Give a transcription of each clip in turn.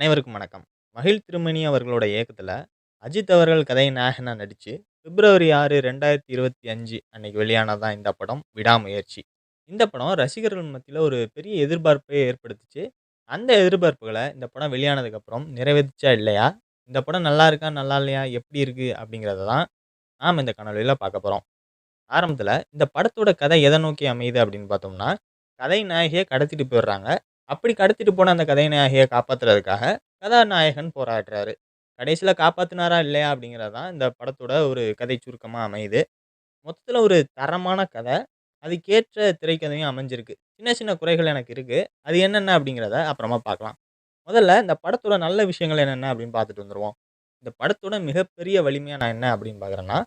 அனைவருக்கும் வணக்கம். மகிழ் திருமணி அவர்களோட இயக்கத்தில் அஜித் அவர்கள் கதை நாயகனாக நடித்து பிப்ரவரி 6, 2025 அன்னைக்கு வெளியானதான் இந்த படம் விடாமுயற்சி. இந்த படம் ரசிகர்கள் மத்தியில் ஒரு பெரிய எதிர்பார்ப்பை ஏற்படுத்துச்சு. அந்த எதிர்பார்ப்புகளை இந்த படம் வெளியானதுக்கப்புறம் அப்புறம் இல்லையா? இந்த படம் நல்லா இருக்கா? நல்லா இல்லையா? எப்படி இருக்குது அப்படிங்கிறத தான் நாம் இந்த காணொளியில பார்க்க போகிறோம் ஆரம்பத்தில் இந்த படத்தோட கதை எதை நோக்கி அமையுது அப்படின்னு பார்த்தோம்னா, கதை நாயகியை கடத்திட்டு போயிடுறாங்க. அப்படி கடத்திட்டு போன அந்த கதைநாயகியை காப்பாத்துறதுக்காக கதாநாயகன் போராடுறாரு. கடைசியில் காப்பாற்றினாரா இல்லையா? அப்படிங்கிறது தான் இந்த படத்தோட ஒரு கதை சுருக்கமாக அமையுது. மொத்தத்தில் ஒரு தரமான கதை. அதுக்கேற்ற திரைக்கதையும் அமைஞ்சிருக்கு. சின்ன சின்ன குறைகள் எனக்கு இருக்குது அது என்னென்ன அப்படிங்கிறத அப்புறமா பார்க்கலாம். முதல்ல இந்த படத்தோட நல்ல விஷயங்கள் என்னென்ன அப்படின்னு பார்த்துட்டு வந்துருவோம். இந்த படத்தோட மிகப்பெரிய வலிமையாக நான் என்ன அப்படின்னு பார்க்குறேன்னா,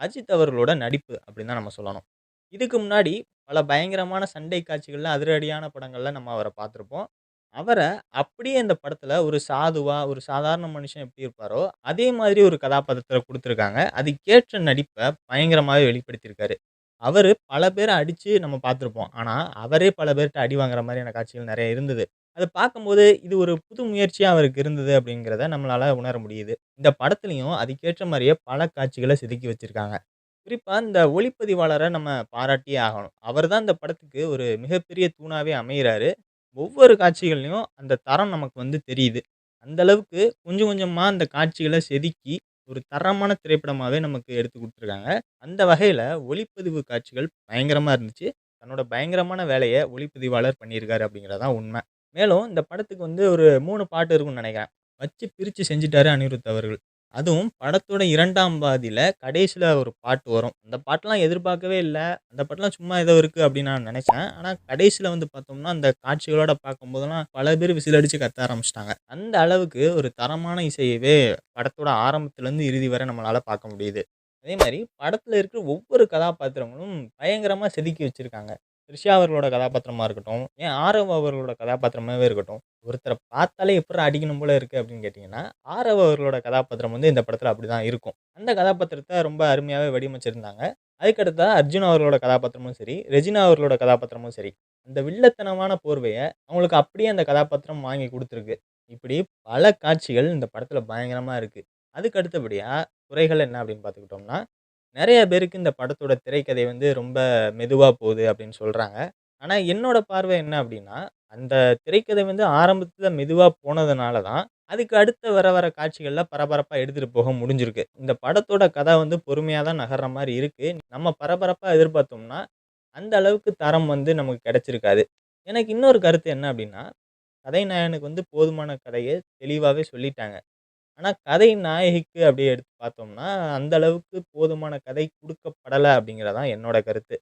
அஜித் அவர்களோட நடிப்பு அப்படின்னு தான் நம்ம சொல்லணும். இதுக்கு முன்னாடி பல பயங்கரமான சண்டை காட்சிகள்ல, அதிரடியான படங்கள்ல நம்ம அவர பார்த்துருப்போம் அவர அப்படியே இந்த படத்தில் ஒரு சாதுவா, ஒரு சாதாரண மனுஷன் எப்படி இருப்பாரோ, அதே மாதிரி ஒரு கதாபாத்திரத்தில் குடுத்துருக்காங்க. அதுக்கேற்ற நடிப்ப பயங்கரமாவே வெளிப்படுத்தியிருக்காரு. அவரு பல பேர அடிச்சு நம்ம பார்த்துருப்போம் ஆனா, அவரே பல பேர்ட்ட அடி வாங்குற மாரியான காட்சிகள் நெறைய இருந்தது. அத பார்க்கும்போது, இது ஒரு புது முயற்சியா அவருக்கு இருந்தது அப்படிங்கிறத நம்மளால உணர முடியுது. இந்த படத்துலையும் அதுக்கேற்ற மாரியே பல காட்சிகள செதுக்கி வச்சிருக்காங்க. குறிப்பா இந்த ஒளிப்பதிவாளர நம்ம பாராட்டியே ஆகணும். அவர் தான் இந்த படத்துக்கு ஒரு மிகப்பெரிய தூணாவே அமையிறாரு. ஒவ்வொரு காட்சிகள்லயும் அந்த தரம் நமக்கு வந்து தெரியுது. அந்த அளவுக்கு கொஞ்சம் கொஞ்சமா அந்த காட்சிகள செதுக்கி, ஒரு தரமான திரைப்படமாவே நமக்கு எடுத்து குடுத்துருக்காங்க. அந்த வகையில ஒளிப்பதிவு காட்சிகள் பயங்கரமா இருந்துச்சு. தன்னோட பயங்கரமான வேலைய ஒளிப்பதிவாளர் பண்ணியிருக்காரு அப்படிங்கிறது தான் உண்ம. மேலும் இந்த படத்துக்கு வந்து ஒரு 3 பாட்டு இருக்கும்னு நெனைக்கிறேன். வச்சு பிரிச்சு செஞ்சுட்டாரு அனிருத் அவர்கள். அதுவும் படத்தோட இரண்டாம் பாதியில கடைசியில ஒரு பாட்டு வரும். அந்த பாட்டெலாம் எதிர்பார்க்கவே இல்ல. அந்த பாட்டெலாம் சும்மா ஏதோ இருக்கு அப்படின்னு நான் நெனைச்சேன். ஆனா கடைசியில வந்து பார்த்தோம்னா, அந்த காட்சிகளோட பார்க்கும்போதெல்லாம் பல பேர் விசில் அடிச்சு கத்த ஆரம்பிச்சுட்டாங்க. அந்த அளவுக்கு ஒரு தரமான இசையவே படத்தோட ஆரம்பத்துலேருந்து இறுதி வரை நம்மளால பார்க்க முடியுது. அதே மாதிரி படத்தில் இருக்கிற ஒவ்வொரு கதாபாத்திரங்களும் பயங்கரமா செதுக்கி வச்சிருக்காங்க. த்ரிஷா அவர்களோட கதாபாத்திரமாக இருக்கட்டும், ஏன் ஆரவ் அவர்களோட கதாபாத்திரமாகவே இருக்கட்டும். ஒருத்தரை பார்த்தாலே எப்படி அடிக்கணும் போல இருக்குது அப்படின்னு கேட்டிங்கன்னா ஆரவ் அவர்களோட கதாபாத்திரம் வந்து இந்த படத்தில அப்படிதான் இருக்கும். அந்த கதாபாத்திரத்தை ரொம்ப அருமையாகவே வடிவமைச்சிருந்தாங்க. அதுக்கு அர்ஜுன் அவர்களோட கதாபாத்திரமும் சரி, ரெஜினா அவர்களோட கதாபாத்திரமும் சரி, அந்த வில்லத்தனமான போர்வையை அவங்களுக்கு அப்படியே அந்த கதாபாத்திரம் வாங்கி கொடுத்துருக்கு இப்படி பல காட்சிகள் இந்த படத்தில் பயங்கரமாக இருக்குது அதுக்கு அடுத்தபடியாக குறைகள் என்ன அப்படின்னு பார்த்துக்கிட்டோம்னா, நிறைய பேருக்கு இந்த படத்தோட திரைக்கதை வந்து ரொம்ப மெதுவா போகுது அப்படின்னு சொல்றாங்க. ஆனா என்னோட பார்வை என்ன அப்படின்னா, அந்த திரைக்கதை வந்து ஆரம்பத்தில் மெதுவா போனதுனால தான், அதுக்கு அடுத்த வர வர காட்சிகள்ல பரபரப்பா எடுத்துட்டு போக முடிஞ்சிருக்கு. இந்த படத்தோட கதை வந்து பொறுமையா தான் நகர்ற மாரி இருக்கு. நம்ம பரபரப்பா எதிர்பார்த்தோம்னா, அந்த அளவுக்கு தரம் வந்து நமக்கு கிடைச்சிருக்காது. எனக்கு இன்னொரு கருத்து என்ன அப்படின்னா, கதைநாயகனுக்கு வந்து போதுமான கதைய தெளிவாவே சொல்லிட்டாங்க. ஆனால் கதை நாயகிக்கு அப்படியே எடுத்து பார்த்தோம்னா, அந்த அளவுக்கு போதுமான கதை கொடுக்கப்படலை அப்படிங்கிறது தான் என்னோட கருத்து.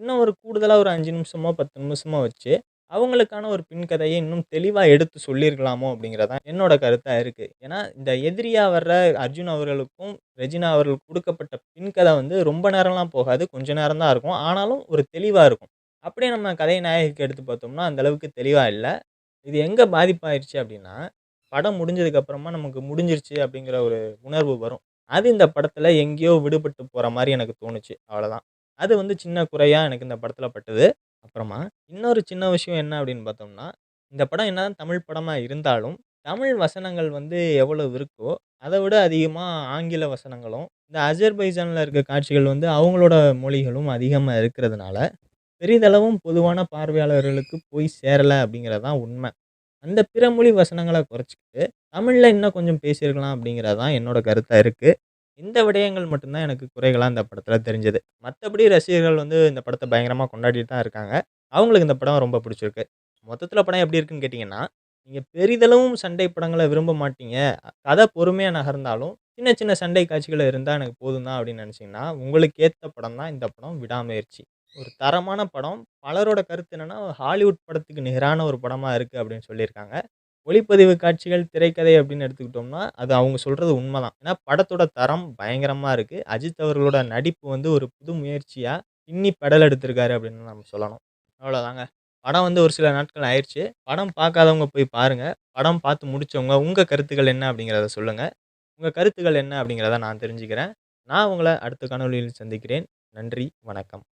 இன்னும் ஒரு கூடுதலாக ஒரு அஞ்சு நிமிஷமோ, 10 நிமிஷமோ வச்சு, அவங்களுக்கான ஒரு பின் கதையை இன்னும் தெளிவாக எடுத்து சொல்லியிருக்கலாமோ அப்படிங்கிறது தான் என்னோட கருத்தாக இருக்குது ஏன்னா, இந்த எதிரியா வர்ற அர்ஜுன் அவர்களுக்கும், ரெஜினா அவர்களுக்கு கொடுக்கப்பட்ட பின் கதை வந்து ரொம்ப நேரம்லாம் போகாது. கொஞ்சம் நேரம் தான் இருக்கும். ஆனாலும் ஒரு தெளிவாக இருக்கும். அப்படியே நம்ம கதை நாயகிக்கு எடுத்து பார்த்தோம்னா, அந்த அளவுக்கு இல்லை இது எங்கே பாதிப்பாயிருச்சு அப்படின்னா, படம் முடிஞ்சதுக்கப்புறமா நமக்கு முடிஞ்சிருச்சு அப்படிங்கிற ஒரு உணர்வு வரும். அது இந்த படத்தில் எங்கேயோ விடுபட்டு போகிற மாதிரி எனக்கு தோணுச்சு. அவ்வளோதான் அது வந்து சின்ன குறையாக எனக்கு இந்த படத்தில் பட்டது. அப்புறமா இன்னொரு சின்ன விஷயம் என்ன அப்படின்னு பார்த்தோம்னா, இந்த படம் என்னதான் தமிழ் படமாக இருந்தாலும், தமிழ் வசனங்கள் வந்து எவ்வளவு இருக்கோ, அதை விட அதிகமாக ஆங்கில வசனங்களும், இந்த அஜர்பைசானில் இருக்க காட்சிகள் வந்து அவங்களோட மொழிகளும் அதிகமாக இருக்கிறதுனால, பெரிதளவும் பொதுவான பார்வையாளர்களுக்கு போய் சேரல அப்படிங்கிறது தான் உண்மை அந்த பிற மொழி குறைச்சிக்கிட்டு தமிழில் இன்னும் கொஞ்சம் பேசியிருக்கலாம் அப்படிங்கிறது தான் என்னோட கருத்தாக இருக்குது இந்த விடயங்கள் மட்டும்தான் எனக்கு குறைகளாக இந்த படத்தில் தெரிஞ்சது. மற்றபடி ரசிகர்கள் வந்து இந்த படத்தை பயங்கரமாக கொண்டாடிட்டு தான் இருக்காங்க. அவங்களுக்கு இந்த படம் ரொம்ப பிடிச்சிருக்கு. மொத்தத்தில் படம் எப்படி இருக்குன்னு கேட்டிங்கன்னா நீங்கள் பெரிதளவும் சண்டை படங்களை விரும்ப மாட்டீங்க. கதை பொறுமையாக நகர்ந்தாலும், சின்ன சின்ன சண்டை காட்சிகள் இருந்தால் எனக்கு போதும் தான் அப்படின்னு நினச்சிங்கன்னா உங்களுக்கு ஏற்ற படம் தான் இந்த படம் விடாமுயற்சி. ஒரு தரமான படம். பலரோட கருத்து என்னென்னா ஹாலிவுட் படத்துக்கு நிகரான ஒரு படமாக இருக்குது அப்படின்னு சொல்லியிருக்காங்க. ஒளிப்பதிவு காட்சிகள், திரைக்கதை அப்படின்னு எடுத்துக்கிட்டோம்னா, அது அவங்க சொல்கிறது உண்மை தான் ஏன்னா படத்தோட தரம் பயங்கரமாக இருக்குது அஜித் அவர்களோட நடிப்பு வந்து ஒரு புது முயற்சியாக இன்னி பெடல் எடுத்திருக்காரு அப்படின்னு நம்ம சொல்லணும். அவ்வளோதாங்க. படம் வந்து ஒரு சில நாட்கள் ஆயிடுச்சு படம் பார்க்காதவங்க போய் பாருங்கள் படம் பார்த்து முடிச்சவங்க உங்கள் கருத்துக்கள் என்ன அப்படிங்கிறத சொல்லுங்கள் உங்கள் கருத்துக்கள் என்ன அப்படிங்கிறத நான் தெரிஞ்சுக்கிறேன். நான் உங்களை அடுத்த காணொளியில் சந்திக்கிறேன். நன்றி, வணக்கம்.